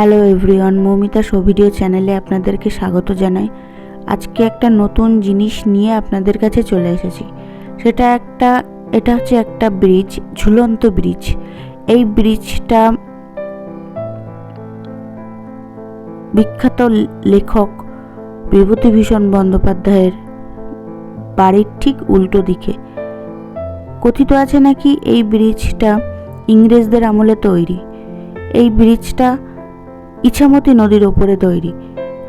Hello everyone, Moumita show video চ্যানেলে আপনাদেরকে স্বাগত জানাই। আজকে একটা নতুন জিনিস নিয়ে আপনাদের কাছে চলে এসেছি। সেটা একটা, এটা হচ্ছে একটা ব্রিজ, ঝুলন্ত ব্রিজ। এই ব্রিজটা বিখ্যাত লেখক বিভূতিভূষণ বন্দ্যোপাধ্যায়ের বাড়ির ঠিক উল্টো দিকে। কথিত আছে নাকি এই ব্রিজটা ইংরেজদের আমলে তৈরি? এই ব্রিজটা ইছামতি নদীর ওপরে তৈরি।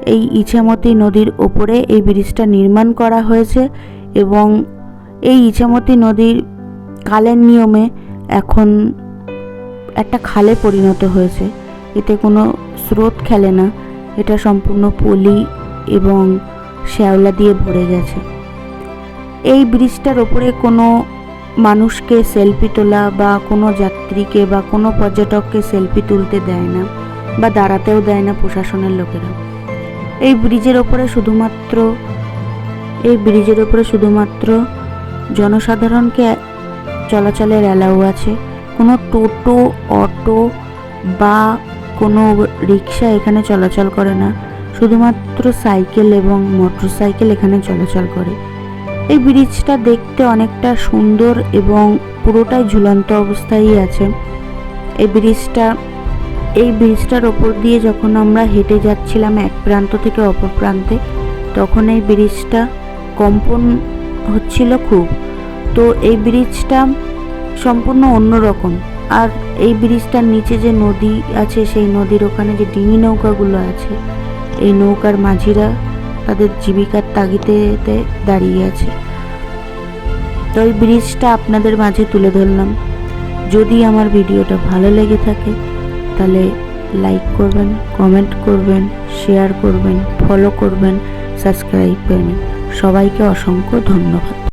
এই ইছামতি নদীর ওপরে এই ব্রিজটা নির্মাণ করা হয়েছে এবং এই ইছামতি নদীর কালের নিয়মে এখন একটা খালে পরিণত হয়েছে। এতে কোনো স্রোত খেলে না। এটা সম্পূর্ণ পলি এবং শ্যাওলা দিয়ে ভরে গেছে। এই ব্রিজটার ওপরে কোনো মানুষকে সেলফি তোলা বা কোনো যাত্রীকে বা কোনো পর্যটককে সেলফি তুলতে দেয় না। বা দাঁড়াতেও দেয় না প্রশাসনের লোকেরা। এই ব্রিজের ওপরে শুধুমাত্র, এই ব্রিজের ওপরে শুধুমাত্র জনসাধারণকে চলাচলের অ্যালাউ আছে। কোনো টোটো, অটো বা কোনো রিক্সা এখানে চলাচল করে না। শুধুমাত্র সাইকেল এবং মোটর সাইকেল এখানে চলাচল করে। এই ব্রিজটা দেখতে অনেকটা সুন্দর এবং পুরোটাই ঝুলন্ত অবস্থায় আছে। এই ব্রিজটা এই ব্রিজটার ওপর দিয়ে যখন আমরা হেঁটে যাচ্ছিলাম এক প্রান্ত থেকে অপর প্রান্তে, তখন এই ব্রিজটা কম্পন হচ্ছিল খুব। তো এই ব্রিজটা সম্পূর্ণ অন্যরকম আর এই ব্রিজটার নিচে যে নদী আছে, সেই নদীর ওখানে যে ডিঙি নৌকাগুলো আছে, এই নৌকার মাঝিরা তাদের জীবিকার তাগিদেতে দাঁড়িয়ে আছে। তো এই ব্রিজটা আপনাদের মাঝে তুলে ধরলাম। যদি আমার ভিডিওটা ভালো লেগে থাকে তাহলে লাইক করবেন কমেন্ট করবেন শেয়ার করবেন ফলো করবেন সাবস্ক্রাইব করবেন। সবাইকে অসংখ্য ধন্যবাদ।